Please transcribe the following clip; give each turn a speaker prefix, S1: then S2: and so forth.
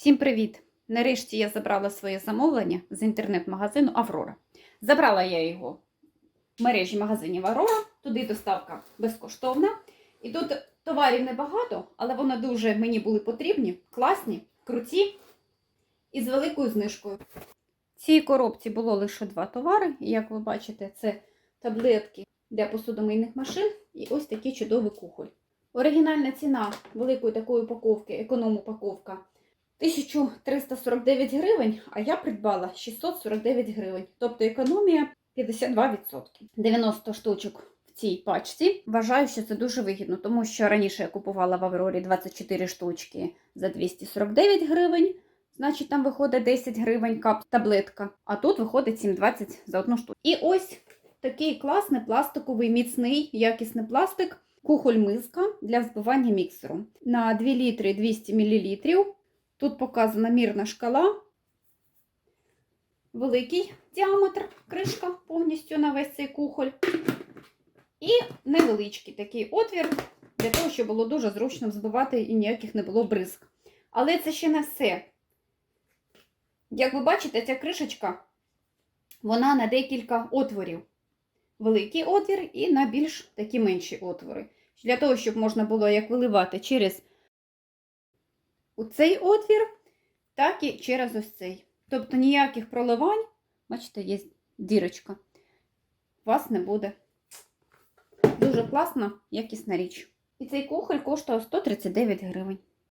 S1: Всім привіт! Нарешті я забрала своє замовлення з інтернет-магазину Аврора. Забрала я його в мережі магазинів Аврора, туди доставка безкоштовна. І тут товарів небагато, але вони дуже мені були потрібні, класні, круті і з великою знижкою. В цій коробці було лише два товари, і як ви бачите, це таблетки для посудомийних машин і ось такий чудовий кухоль. Оригінальна ціна великої такої упаковки, економ-упаковка 1349 гривень, а я придбала 649 гривень, тобто економія 52%. 90 штучок в цій пачці. Вважаю, що це дуже вигідно, тому що раніше я купувала в Аврорі 24 штучки за 249 гривень. Значить, там виходить 10 гривень кап таблетка, а тут виходить 7,20 за одну штуку. І ось такий класний пластиковий, міцний, якісний пластик, кухоль-миска для взбивання міксеру. На 2 літри 200 мл. Тут показана мірна шкала, великий діаметр, кришка повністю на весь цей кухоль. І невеличкий такий отвір, для того, щоб було дуже зручно взбивати і ніяких не було бризк. Але це ще не все. Як ви бачите, ця кришечка, вона на декілька отворів. Великий отвір і на більш такі менші отвори. Для того, щоб можна було як виливати через у цей отвір, так і через ось цей. Тобто ніяких проливань, бачите, є дірочка, у вас не буде. Дуже класна, якісна річ. І цей кухоль коштує 139 гривень.